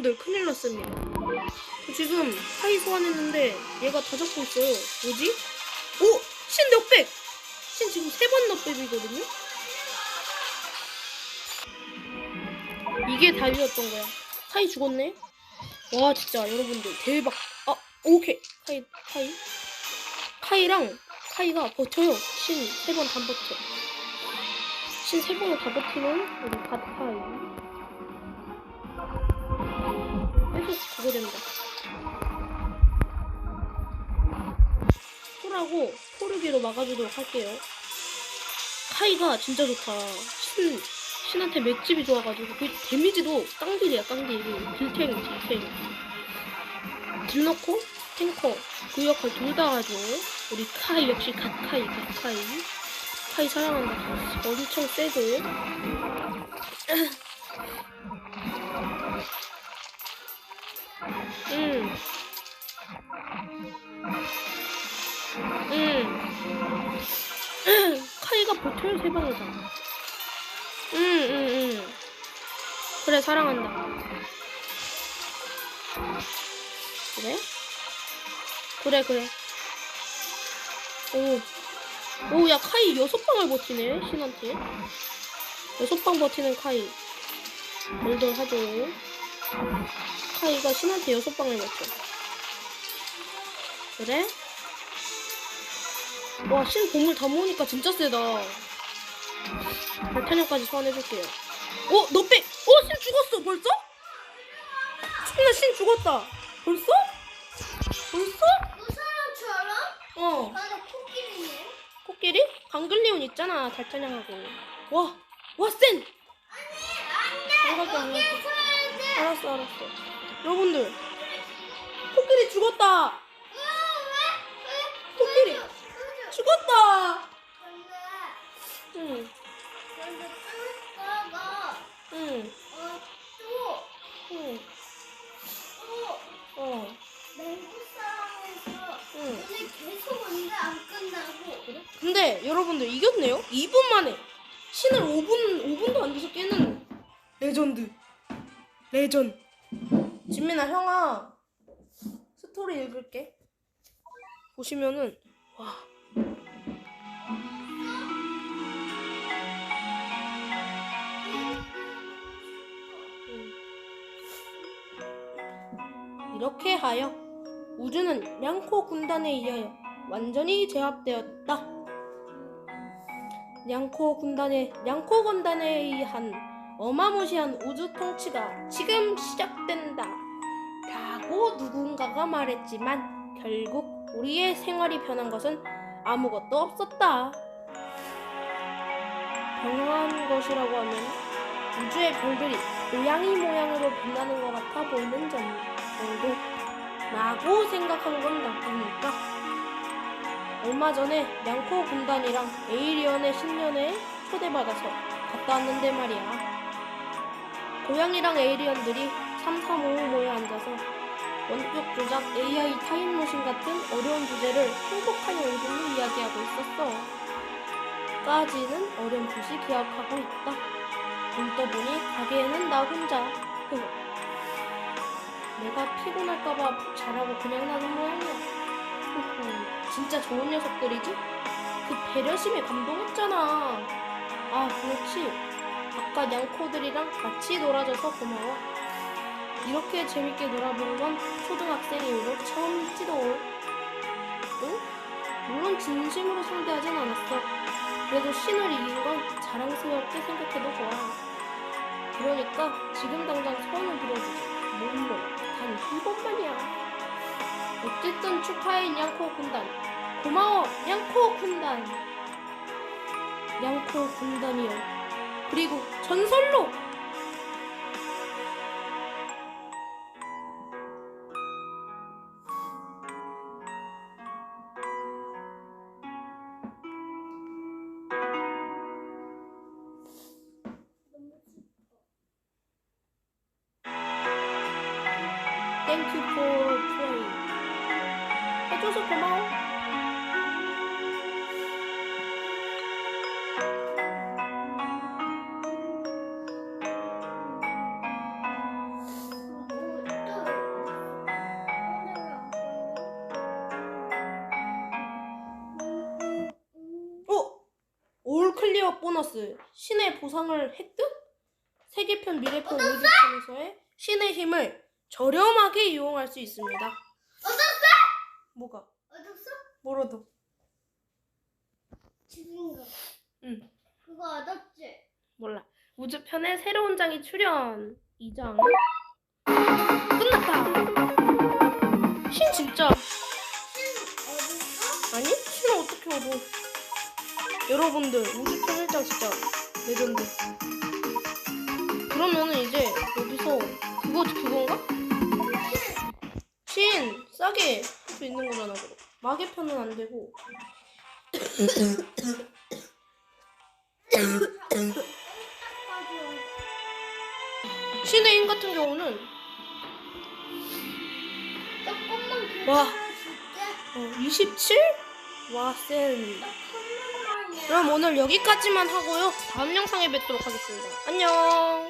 여러분들 큰일 났습니다. 저 지금 카이 소환했는데 얘가 다 잡고 있어요. 뭐지? 오! 신 넉백! 신 지금 세 번 넉백이거든요? 이게 답이었던 거야. 카이 죽었네? 와 진짜 여러분들 대박. 아 오케이. 카이 카이. 카이랑 카이가 버텨요. 신 세 번 다 버텨. 신 세 번을 다 버티는 우리 갓카이. 그거 된다. 폴하고 포르기로 막아주도록 할게요. 카이가 진짜 좋다. 신, 신한테 맷집이 좋아가지고 그 데미지도 깡딜이야 깡딜. 딜탱 딜탱. 딜 넣고 탱커 그 역할 둘 다 하죠. 우리 카이 역시 갓카이 갓카이. 카이 사랑한다. 엄청 세고. 다. 음, 음, 음. 그래 사랑한다. 그래? 그래 그래. 오. 오, 야, 카이 여섯 방을 버티네, 신한테. 여섯 방 버티는 카이. 덜덜 하죠. 카이가 신한테 여섯 방을 버텨. 그래? 와, 신 보물 다 모으니까 진짜 세다. 발탄형까지 소환해줄게요. 어, 너 빼! 어, 신 죽었어, 벌써? 나신 죽었다. 벌써? 벌써? 그 사람처럼? 어. 나는 코끼리네. 코끼리? 강글리온 있잖아, 달타냥하고. 와, 와, 센! 안 갈게, 안 돼. 알았어, 알았어. 여러분들, 코끼리 죽었다! 근데 여러분들 이겼네요? 2분 만에. 신을 5분 5분도 안 돼서 깨는 레전드. 레전. 진민아 형아. 스토리 읽을게. 보시면은 와. 이렇게 하여 우주는 냥코 군단에 의하여 완전히 제압되었다. 냥코 군단의 냥코 군단에 의한 어마무시한 우주 통치가 지금 시작된다. 라고 누군가가 말했지만 결국 우리의 생활이 변한 것은 아무것도 없었다. 변한 것이라고 하면 우주의 별들이 고양이 모양으로 빛나는 것 같아 보이는 점 정도 라고 생각한 건 나쁘니까 얼마 전에 냥코 군단이랑 에이리언의 신년회에 초대받아서 갔다 왔는데 말이야. 고양이랑 에이리언들이 335 모여 앉아서 원격 조작 AI 타임머신 같은 어려운 주제를 행복한 얼굴로 이야기하고 있었어. 까지는 어렴풋이 기억하고 있다. 눈 떠보니 가게에는 나 혼자. 흐. 내가 피곤할까봐 잘하고 그냥 나는 모양이야. 후후, 진짜 좋은 녀석들이지? 그 배려심에 감동했잖아. 아, 그렇지. 아까 양코들이랑 같이 놀아줘서 고마워. 이렇게 재밌게 놀아본 건 초등학생 이후로 처음일지도. 응? 물론 진심으로 상대하진 않았어. 그래도 신을 이긴 건 자랑스럽게 생각해도 좋아. 그러니까 지금 당장 소원을 빌어주지. 물론 단한 번만이야. 어쨌든 축하해 냥코 군단. 고마워 냥코 군단. 냥코 군단이요. 그리고 전설로. You for 어쩔 수 없구나. 올 클리어 보너스 신의 보상을 획득? 세계편 미래편 오디션에서의 신의 힘을 저렴하게 이용할 수 있습니다. 뭐가? 얻었어? 뭘 얻어? 죽인 거. 응. 그거 얻었지? 몰라. 우주편에 새로운 장이 출연. 2장. 끝났다. 신 진짜. 얻었어? 아니? 신을 어떻게 얻어? 여러분들 우주편 1장 진짜 레전드. 그러면은 이제 여기서 그거 그건가? 신 싸게 할 수 있는 거잖아. 그럼. 마계편은 안 되고. 신의 힘 같은 경우는 조금만 와. 기다려줄게. 어, 27? 와, 센. 한 번만이야. 그럼 오늘 여기까지만 하고요. 다음 영상에 뵙도록 하겠습니다. 안녕.